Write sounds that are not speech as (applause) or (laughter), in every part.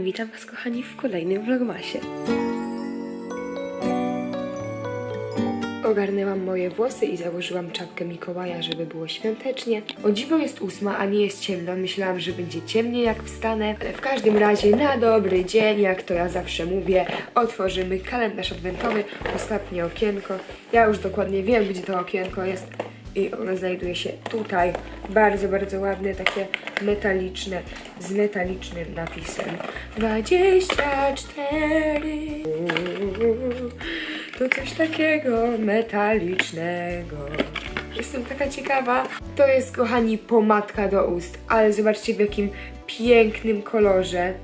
Witam Was kochani w kolejnym vlogmasie. Ogarnęłam moje włosy i założyłam czapkę Mikołaja, żeby było świątecznie. O dziwo jest ósma, a nie jest ciemno. Myślałam, że będzie ciemniej jak wstanę, ale w każdym razie na dobry dzień, jak to ja zawsze mówię, otworzymy kalendarz adwentowy, ostatnie okienko. Ja już dokładnie wiem, gdzie to okienko jest i ono znajduje się tutaj. Bardzo, bardzo ładne, takie metaliczne, z metalicznym napisem 24. To coś takiego metalicznego. Jestem taka ciekawa. To jest, kochani, pomadka do ust, ale zobaczcie w jakim pięknym kolorze.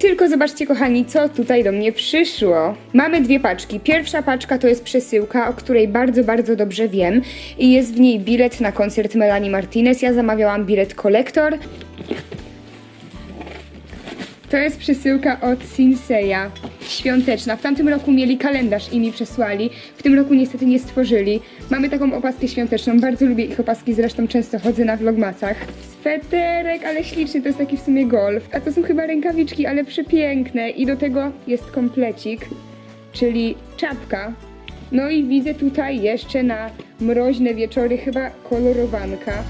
Tylko zobaczcie, kochani, co tutaj do mnie przyszło. Mamy dwie paczki. Pierwsza paczka to jest przesyłka, o której bardzo, bardzo dobrze wiem. I jest w niej bilet na koncert Melanie Martinez. Ja zamawiałam bilet kolektor. To jest przesyłka od Sinseya. Świąteczna. W tamtym roku mieli kalendarz i mi przesłali. W tym roku niestety nie stworzyli. Mamy taką opaskę świąteczną. Bardzo lubię ich opaski, zresztą często chodzę na vlogmasach. Sweterek, ale śliczny, to jest taki w sumie golf. A to są chyba rękawiczki, ale przepiękne. I do tego jest komplecik, czyli czapka. No i widzę tutaj jeszcze na mroźne wieczory chyba kolorowanka.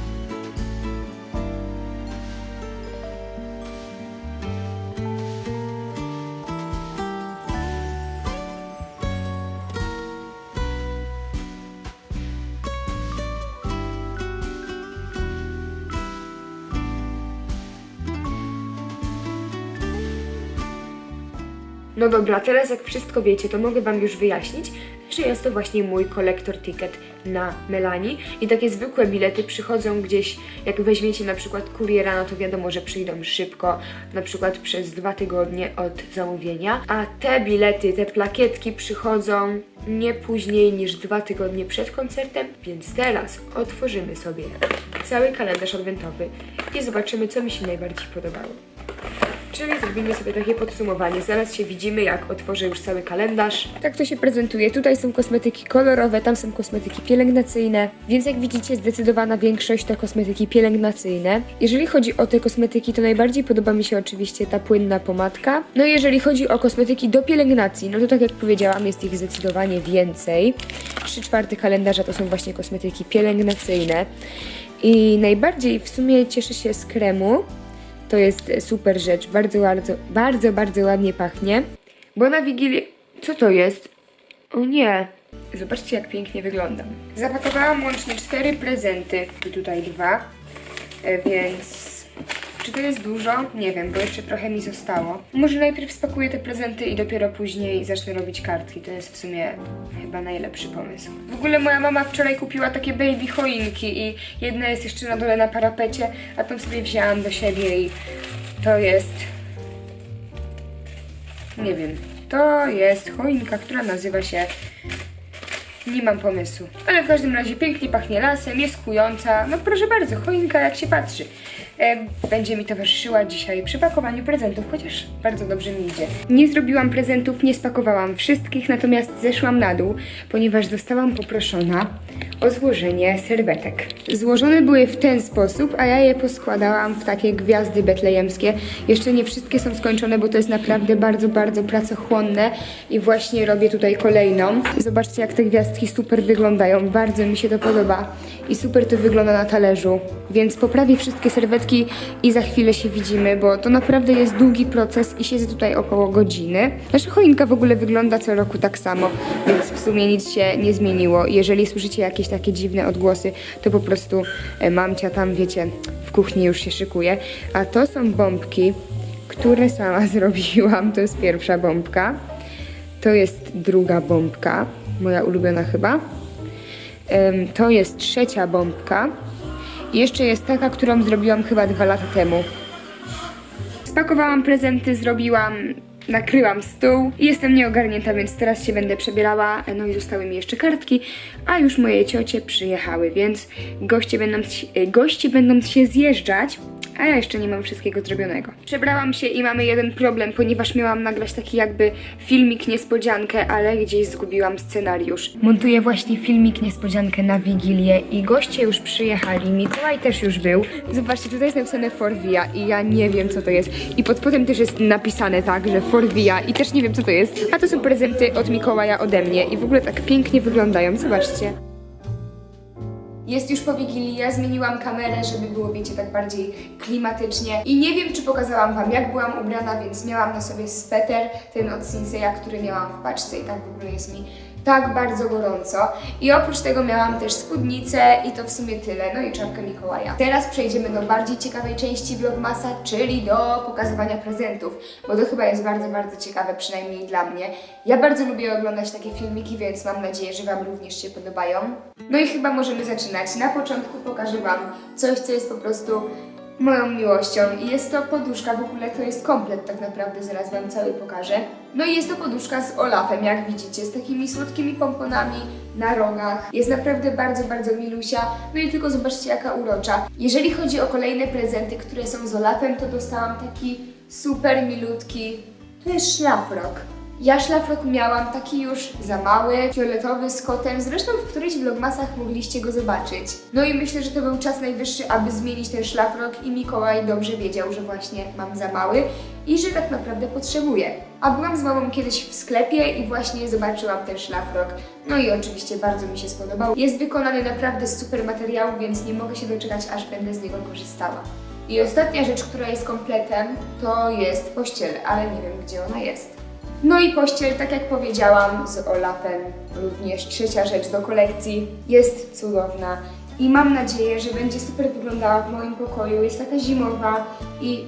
No dobra, teraz jak wszystko wiecie, to mogę Wam już wyjaśnić, że jest to właśnie mój kolektor ticket na Melanie i takie zwykłe bilety przychodzą gdzieś, jak weźmiecie na przykład kuriera, no to wiadomo, że przyjdą szybko, na przykład przez dwa tygodnie od zamówienia, a te bilety, te plakietki przychodzą nie później niż dwa tygodnie przed koncertem, więc teraz otworzymy sobie cały kalendarz adwentowy i zobaczymy, co mi się najbardziej podobało. Czyli zrobimy sobie takie podsumowanie. Zaraz się widzimy, jak otworzę już cały kalendarz. Tak to się prezentuje. Tutaj są kosmetyki kolorowe, tam są kosmetyki pielęgnacyjne, więc jak widzicie, zdecydowana większość to kosmetyki pielęgnacyjne. Jeżeli chodzi o te kosmetyki, to najbardziej podoba mi się oczywiście ta płynna pomadka. No i jeżeli chodzi o kosmetyki do pielęgnacji, no to tak jak powiedziałam, jest ich zdecydowanie więcej. 3 czwarte kalendarza to są właśnie kosmetyki pielęgnacyjne. I najbardziej w sumie cieszę się z kremu. To jest super rzecz, bardzo, bardzo, bardzo, bardzo ładnie pachnie. Bo na Wigilię... Co to jest? O nie. Zobaczcie, jak pięknie wyglądam. Zapakowałam łącznie cztery prezenty, tutaj dwa, e, więc czy to jest dużo? Nie wiem, bo jeszcze trochę mi zostało. Może najpierw spakuję te prezenty i dopiero później zacznę robić kartki. To jest w sumie chyba najlepszy pomysł. W ogóle moja mama wczoraj kupiła takie baby choinki i jedna jest jeszcze na dole na parapecie, a tą sobie wzięłam do siebie i to jest... Nie wiem. To jest choinka, która nazywa się nie mam pomysłu. Ale w każdym razie pięknie pachnie lasem, jest kująca. No proszę bardzo, choinka jak się patrzy. E, będzie mi towarzyszyła dzisiaj przy pakowaniu prezentów, chociaż bardzo dobrze mi idzie. Nie zrobiłam prezentów, nie spakowałam wszystkich, natomiast zeszłam na dół, ponieważ zostałam poproszona o złożenie serwetek. Złożone były w ten sposób, a ja je poskładałam w takie gwiazdy betlejemskie. Jeszcze nie wszystkie są skończone, bo to jest naprawdę bardzo, bardzo pracochłonne i właśnie robię tutaj kolejną. Zobaczcie, jak te gwiazdki super wyglądają. Bardzo mi się to podoba i super to wygląda na talerzu. Więc poprawię wszystkie serwetki i za chwilę się widzimy, bo to naprawdę jest długi proces i siedzę tutaj około godziny. Nasza choinka w ogóle wygląda co roku tak samo, więc w sumie nic się nie zmieniło. Jeżeli słyszycie jakieś takie dziwne odgłosy, to po prostu e, mamcia tam, wiecie, w kuchni już się szykuje. A to są bombki, które sama (laughs) zrobiłam. To jest pierwsza bombka. To jest druga bombka, moja ulubiona chyba. To jest trzecia bombka. I jeszcze jest taka, którą zrobiłam chyba dwa lata temu. Spakowałam prezenty, zrobiłam nakryłam stół i jestem nieogarnięta, więc teraz się będę przebierała. No i zostały mi jeszcze kartki, a już moje ciocie przyjechały, więc goście będą, e, goście będą się zjeżdżać, a ja jeszcze nie mam wszystkiego zrobionego. Przebrałam się i mamy jeden problem, ponieważ miałam nagrać taki jakby filmik niespodziankę, ale gdzieś zgubiłam scenariusz. Montuję właśnie filmik niespodziankę na Wigilię i goście już przyjechali, Mikołaj też już był. Zobaczcie, tutaj jest napisane Forvia i ja nie wiem co to jest. I pod też jest napisane tak, że Forvia i też nie wiem co to jest. A to są prezenty od Mikołaja ode mnie i w ogóle tak pięknie wyglądają, zobaczcie. Jest już po Wigilii, ja zmieniłam kamerę, żeby było, wiecie, tak bardziej klimatycznie. I nie wiem, czy pokazałam Wam, jak byłam ubrana, więc miałam na sobie sweter, ten od Sinseya, który miałam w paczce i tak w ogóle jest mi tak bardzo gorąco. I oprócz tego miałam też spódnicę i to w sumie tyle, no i czapkę Mikołaja. Teraz przejdziemy do bardziej ciekawej części vlogmasa, czyli do pokazywania prezentów, bo to chyba jest bardzo, bardzo ciekawe, przynajmniej dla mnie. Ja bardzo lubię oglądać takie filmiki, więc mam nadzieję, że Wam również się podobają. No i chyba możemy zaczynać. Na początku pokażę Wam coś, co jest po prostu moją miłością i jest to poduszka, w ogóle to jest komplet tak naprawdę, zaraz Wam cały pokażę. No i jest to poduszka z Olafem, jak widzicie, z takimi słodkimi pomponami na rogach. Jest naprawdę bardzo, bardzo milusia, no i tylko zobaczcie jaka urocza. Jeżeli chodzi o kolejne prezenty, które są z Olafem, to dostałam taki super milutki, to jest szlafrok. Ja szlafrok miałam taki już za mały, fioletowy z kotem, zresztą w którychś vlogmasach mogliście go zobaczyć. No i myślę, że to był czas najwyższy, aby zmienić ten szlafrok i Mikołaj dobrze wiedział, że właśnie mam za mały i że tak naprawdę potrzebuję. A byłam z mamą kiedyś w sklepie i właśnie zobaczyłam ten szlafrok. No i oczywiście bardzo mi się spodobał. Jest wykonany naprawdę z super materiału, więc nie mogę się doczekać, aż będę z niego korzystała. I ostatnia rzecz, która jest kompletem, to jest pościel, ale nie wiem gdzie ona jest. No i pościel, tak jak powiedziałam, z Olafem, również trzecia rzecz do kolekcji, jest cudowna i mam nadzieję, że będzie super wyglądała w moim pokoju. Jest taka zimowa i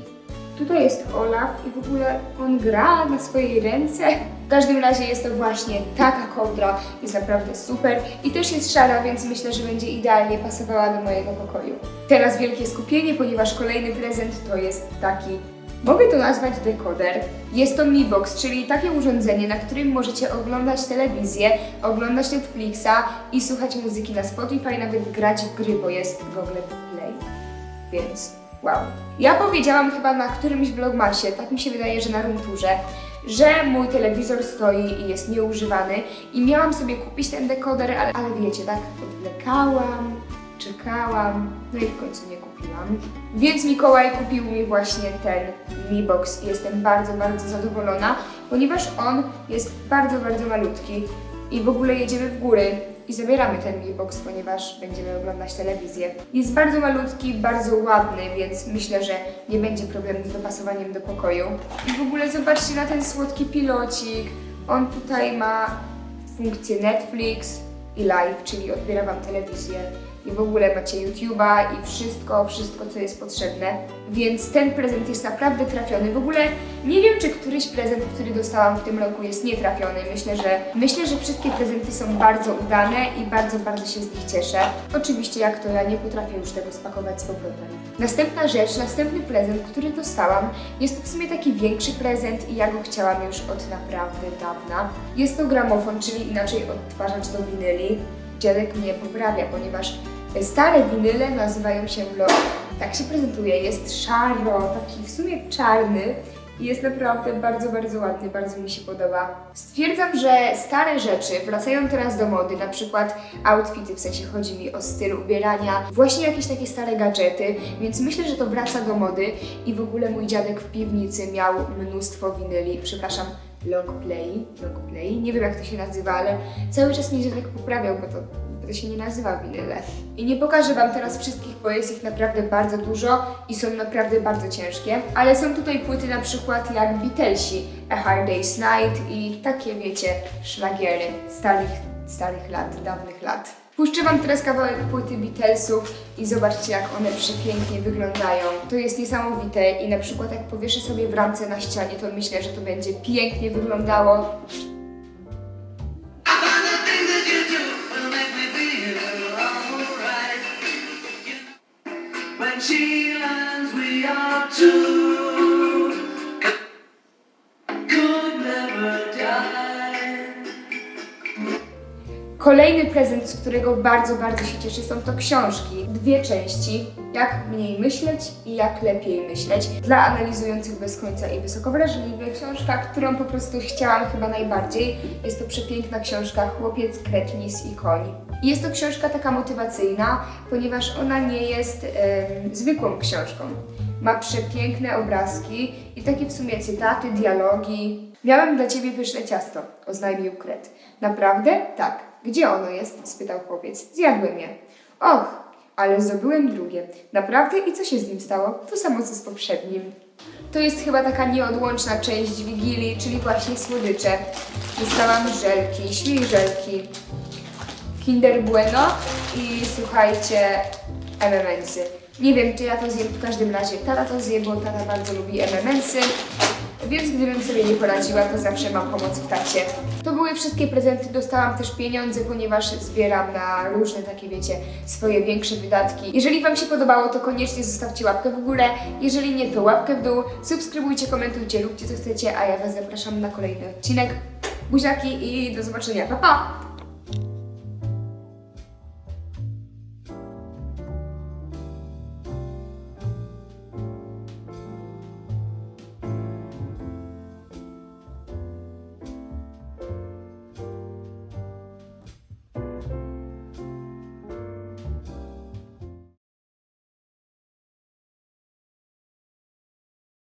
tutaj jest Olaf i w ogóle on gra na swojej ręce. W każdym razie jest to właśnie taka kołdra, jest naprawdę super i też jest szara, więc myślę, że będzie idealnie pasowała do mojego pokoju. Teraz wielkie skupienie, ponieważ kolejny prezent to jest taki Mogę to nazwać dekoder. Jest to Mi Box, czyli takie urządzenie, na którym możecie oglądać telewizję, oglądać Netflixa i słuchać muzyki na Spotify, nawet grać w gry, bo jest Google Play. Więc wow. Ja powiedziałam chyba na którymś vlogmasie, tak mi się wydaje, że na Runturze, że mój telewizor stoi i jest nieużywany i miałam sobie kupić ten dekoder, ale, ale wiecie, tak odwlekałam, czekałam, no i w końcu nie kupiłam. Więc Mikołaj kupił mi właśnie ten Mi Box i jestem bardzo, bardzo zadowolona, ponieważ on jest bardzo, bardzo malutki i w ogóle jedziemy w góry i zabieramy ten Mi Box, ponieważ będziemy oglądać telewizję. Jest bardzo malutki, bardzo ładny, więc myślę, że nie będzie problemu z dopasowaniem do pokoju. I w ogóle zobaczcie na ten słodki pilocik. On tutaj ma funkcję Netflix i live, czyli odbiera Wam telewizję i w ogóle macie YouTube'a i wszystko, wszystko co jest potrzebne. Więc ten prezent jest naprawdę trafiony. W ogóle nie wiem, czy któryś prezent, który dostałam w tym roku jest nietrafiony. Myślę, że myślę, że wszystkie prezenty są bardzo udane i bardzo, bardzo się z nich cieszę. Oczywiście jak to ja nie potrafię już tego spakować z powrotem. Następna rzecz, następny prezent, który dostałam, jest to w sumie taki większy prezent i ja go chciałam już od naprawdę dawna. Jest to gramofon, czyli inaczej odtwarzacz do winyli. Dziadek mnie poprawia, ponieważ stare winyle nazywają się vlog. Tak się prezentuje, jest szaro, taki w sumie czarny i jest naprawdę bardzo, bardzo ładny, bardzo mi się podoba. Stwierdzam, że stare rzeczy wracają teraz do mody, na przykład outfity, w sensie chodzi mi o styl ubierania, właśnie jakieś takie stare gadżety, więc myślę, że to wraca do mody i w ogóle mój dziadek w piwnicy miał mnóstwo winyli, przepraszam, long play, long play, nie wiem jak to się nazywa, ale cały czas mnie dziadek poprawiał, bo to, to się nie nazywa winyle. I nie pokażę Wam teraz wszystkich, bo jest ich naprawdę bardzo dużo i są naprawdę bardzo ciężkie, ale są tutaj płyty na przykład jak Beatlesi, A Hard Day's Night i takie wiecie, szlagiery starych, starych lat, dawnych lat. Puszczę Wam teraz kawałek płyty Beatlesów i zobaczcie jak one przepięknie wyglądają. To jest niesamowite i na przykład jak powieszę sobie w ramce na ścianie, to myślę, że to będzie pięknie wyglądało. Kolejny prezent, z którego bardzo, bardzo się cieszę, są to książki. Dwie części. Jak mniej myśleć i jak lepiej myśleć. Dla analizujących bez końca i wysoko wrażliwych. Książka, którą po prostu chciałam chyba najbardziej. Jest to przepiękna książka Chłopiec, kret, lis i koń. Jest to książka taka motywacyjna, ponieważ ona nie jest em, zwykłą książką. Ma przepiękne obrazki i takie w sumie cytaty, dialogi. Miałem dla ciebie pyszne ciasto, oznajmił kret. Naprawdę? Tak. Gdzie ono jest? spytał chłopiec. Zjadłem je. Och, ale zdobyłem drugie. Naprawdę? I co się z nim stało? To samo co z poprzednim. To jest chyba taka nieodłączna część Wigilii, czyli właśnie słodycze. Dostałam żelki, śmiejżelki, Kinder Bueno i słuchajcie, M&M'sy. Nie wiem, czy ja to zjem, w każdym razie tata to zje, bo tata bardzo lubi M&M'sy. Więc gdybym sobie nie poradziła, to zawsze mam pomoc w tacie. To były wszystkie prezenty, dostałam też pieniądze, ponieważ zbieram na różne takie, wiecie, swoje większe wydatki. Jeżeli Wam się podobało, to koniecznie zostawcie łapkę w górę. Jeżeli nie, to łapkę w dół. Subskrybujcie, komentujcie, róbcie co chcecie, a ja Was zapraszam na kolejny odcinek. Buziaki i do zobaczenia. Pa, pa!